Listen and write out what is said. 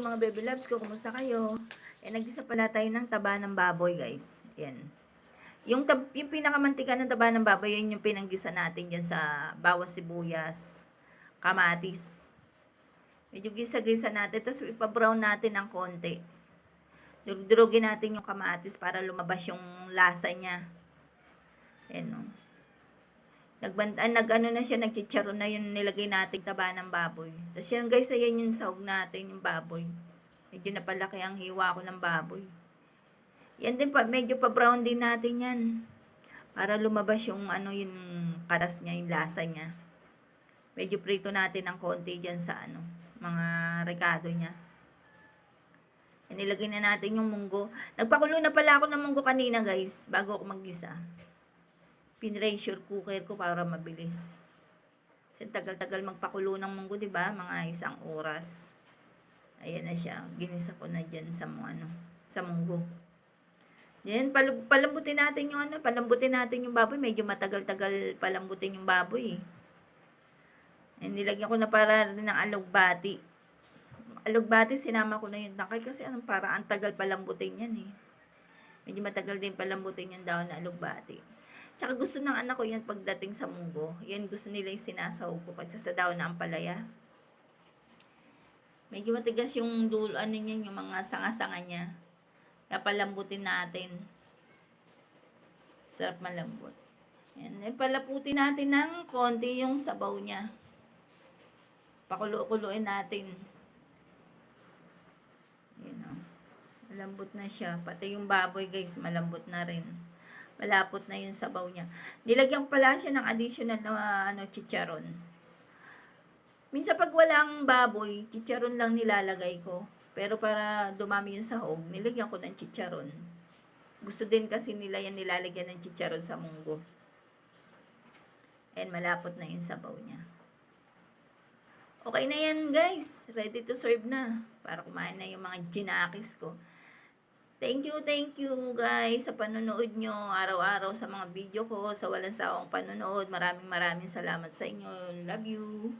Mga baby loves ko, kumusta kayo? Eh, nagdisa pala tayo ng taba ng baboy, guys. Yan. Yung, tab- yung pinakamantika ng taba ng baboy, yun yung pinanggisa natin dyan sa bawas sibuyas, kamatis. Medyo gisa-gisa natin, tapos ipabrown natin ng konti. Durugin natin yung kamatis para lumabas yung lasa niya. Yan, no? Nagband ah, nag ano na siya, nagchicharon na yun nilagay natin taba ng baboy. Tapos yan guys, ayan yung sahog natin, yung baboy. Medyo napalaki ang hiwa ko ng baboy. Yan din pa, medyo pa brown din natin yan. Para lumabas yung ano yung karas niya, yung lasa niya. Medyo prito natin ng konti dyan sa ano, mga rekado niya. Yan, nilagay na natin yung munggo. Nagpakulo na pala ako ng munggo kanina guys, bago ako maggisa pinressure cooker ko para mabilis. Kasi tagal-tagal magpakulo ng munggo, di ba? Mga isang oras. Ayan na siya. Ginisa ko na dyan sa ano, sa munggo. Yan, pal- palambutin natin yung ano, palambutin natin yung baboy. Medyo matagal-tagal palambutin yung baboy. eh. And nilagyan ko na para rin ng alugbati. Alugbati, sinama ko na yung tangkay kasi anong para ang tagal palambutin yan eh. Medyo matagal din palambutin yung daon na alugbati. Tsaka gusto ng anak ko yan pagdating sa munggo. Yan gusto nila yung sinasahog ko kaysa sa daon na ampalaya. Medyo matigas yung dulo, ano niya, yung mga sanga-sanga niya. Kaya palambutin natin. Sarap malambot. Yan. Eh, palaputin natin ng konti yung sabaw niya. Pakulo-kuloin natin. Yan o. Malambot na siya. Pati yung baboy guys, malambot na rin. Malapot na yung sabaw niya. Nilagyan pala siya ng additional na ano, chicharon. Minsan pag walang baboy, chicharon lang nilalagay ko. Pero para dumami yung sahog, nilagyan ko ng chicharon. Gusto din kasi nila yan nilalagyan ng chicharon sa munggo. And malapot na yung sabaw niya. Okay na yan guys. Ready to serve na. Para kumain na yung mga ginakis ko. Thank you, thank you guys sa panonood nyo araw-araw sa mga video ko, sa walang sawang panonood. Maraming maraming salamat sa inyo. Love you.